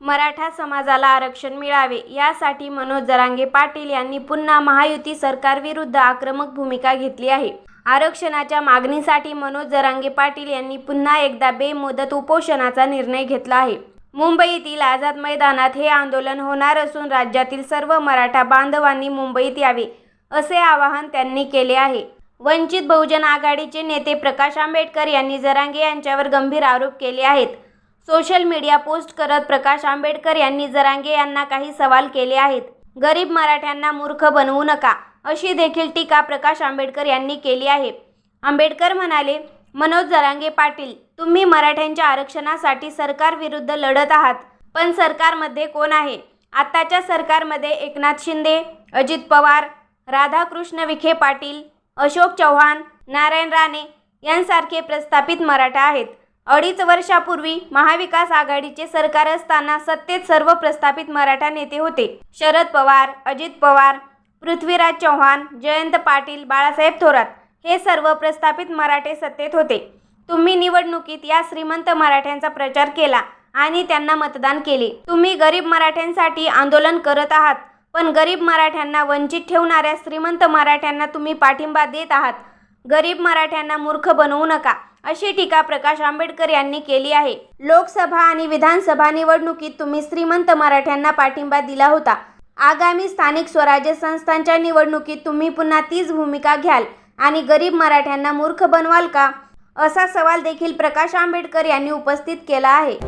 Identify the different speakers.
Speaker 1: मराठा समाजाला आरक्षण मिळावे यासाठी मनोज जरांगे पाटील यांनी पुन्हा महायुती सरकारविरुद्ध आक्रमक भूमिका घेतली आहे. आरक्षणाच्या मागणीसाठी मनोज जरांगे पाटील यांनी पुन्हा एकदा बेमुदत उपोषणाचा निर्णय घेतला आहे. मुंबईतील आझाद मैदानात हे आंदोलन होणार असून राज्यातील सर्व मराठा बांधवांनी मुंबईत यावे असे आवाहन त्यांनी केले आहे. वंचित बहुजन आघाडीचे नेते प्रकाश आंबेडकर यांनी जरांगे यांच्यावर गंभीर आरोप केले आहेत. सोशल मीडिया पोस्ट करत प्रकाश आंबेडकर यांनी जरांगे यांना काही सवाल केले आहेत. गरीब मराठ्यांना मूर्ख बनवू नका अशी देखील टीका प्रकाश आंबेडकर यांनी केली आहे. आंबेडकर म्हणाले मनोज जरांगे पाटील तुम्ही मराठ्यांच्या आरक्षणासाठी सरकारविरुद्ध लढत आहात पण सरकारमध्ये कोण आहे? आत्ताच्या सरकारमध्ये एकनाथ शिंदे अजित पवार राधाकृष्ण विखे पाटील अशोक चव्हाण नारायण राणे यांसारखे प्रस्थापित मराठा आहेत. अडीच वर्षापूर्वी महाविकास आघाडीचे सरकार असताना सत्तेत सर्व प्रस्थापित मराठा नेते होते. शरद पवार अजित पवार पृथ्वीराज चव्हाण जयंत पाटील बाळासाहेब थोरात हे सर्व प्रस्थापित मराठे सत्तेत होते. तुम्ही निवडणुकीत या श्रीमंत मराठ्यांचा प्रचार केला आणि त्यांना मतदान केले. तुम्ही गरीब मराठ्यांसाठी आंदोलन करत आहात पण गरीब मराठ्यांना वंचित ठेवणाऱ्या श्रीमंत मराठ्यांना तुम्ही पाठिंबा देत आहात. गरीब मराठ्यांना मूर्ख बनवू नका अशी टीका प्रकाश आंबेडकर यांनी केली आहे. लोकसभा आणि विधानसभा निवडणुकीत तुम्ही श्रीमंत मराठ्यांना पाठिंबा दिला होता. आगामी स्थानिक स्वराज्य संस्थांच्या निवडणुकीत तुम्ही पुन्हा तीच भूमिका घ्याल आणि गरीब मराठ्यांना मूर्ख बनवाल का? असा सवाल देखील प्रकाश आंबेडकर यांनी उपस्थित केला आहे.